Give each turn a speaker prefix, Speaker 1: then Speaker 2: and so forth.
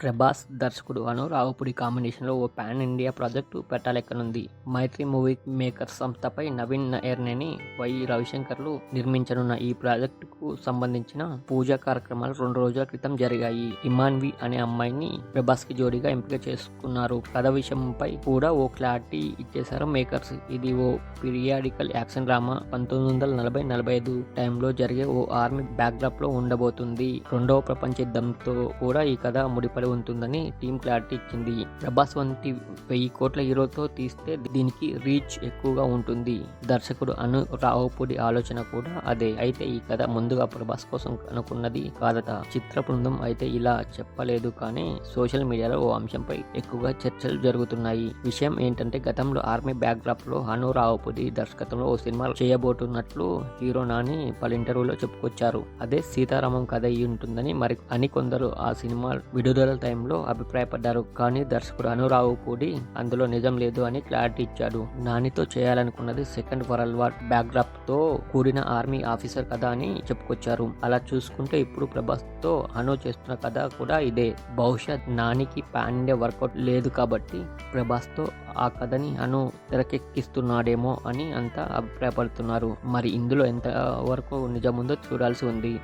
Speaker 1: ప్రభాస్ దర్శకుడు అను రావుపూడి కాంబినేషన్లో ఓ పాన్ ఇండియా ప్రాజెక్టు పెట్టాలెక్కనుంది. మైత్రి మూవీ మేకర్ సంస్థపై నవీన్ ఎర్నేని వై రవిశంకర్లు నిర్మించనున్న ఈ ప్రాజెక్టుకు సంబంధించిన పూజా కార్యక్రమాలు రెండు రోజుల క్రితం జరిగాయి. ఇమాన్వి అనే అమ్మాయిని ప్రభాస్కి జోడీగా ఎంపిక చేసుకున్నారు. కథ విషయంపై కూడా ఓ క్లారిటీ ఇచ్చేశారు మేకర్స్. ఇది ఓ పీరియాడికల్ యాక్షన్ డ్రామా. పంతొమ్మిది వందల నలభై నలభై ఐదు టైంలో జరిగే ఓ ఆర్మీ బ్యాక్డ్రాప్లో ఉండబోతుంది. రెండవ ప్రపంచ యుద్ధంతో కూడా ఈ కథ ముడిపడి ఉంటుందని టీం క్లారిటీ ఇచ్చింది. ప్రభాస్ వంటి వెయ్యి కోట్ల హీరోతో తీస్తే దీనికి రీచ్ ఎక్కువగా ఉంటుంది. దర్శకుడు అను రావుపూడి ఆలోచన కూడా అదే. అయితే ఈ కథ ముందుగా ప్రభాస్ కోసం అనుకున్నది కాదట. చిత్ర బృందం అయితే ఇలా చెప్పలేదు కానీ సోషల్ మీడియాలో ఓ అంశంపై ఎక్కువగా చర్చలు జరుగుతున్నాయి. విషయం ఏంటంటే గతంలో ఆర్మీ బ్యాక్డ్రాప్లో అను రావుపూడి దర్శకత్వంలో ఓ సినిమా చేయబోతున్నట్లు హీరో నాని పలు ఇంటర్వ్యూలో చెప్పుకొచ్చారు. అదే సీతారామం కథ అయి ఉంటుందని మరి అని కొందరు ఆ సినిమా విడుదల టైంలో అభిప్రాయపడ్డారు. కానీ దర్శకుడు అనురావు పూడి అందులో నిజం లేదు అని క్లారిటీ ఇచ్చాడు. నానితో చేయాలనుకున్నది సెకండ్ వరల్డ్ వార్ బ్యాక్డ్రాప్తో కూడిన ఆర్మీ ఆఫీసర్ కథ అని చెప్పుకొచ్చారు. అలా చూసుకుంటే ఇప్పుడు ప్రభాస్తో అను చేస్తున్న కథ కూడా ఇదే. బహుశా నానికి పాన్ ఇండియా వర్కౌట్ లేదు కాబట్టి ప్రభాస్తో ఆ కథని అను తెరకెక్కిస్తున్నాడేమో అని అంతా అభిప్రాయపడుతున్నారు. మరి ఇందులో ఎంత వరకు నిజముందో చూడాల్సి ఉంది.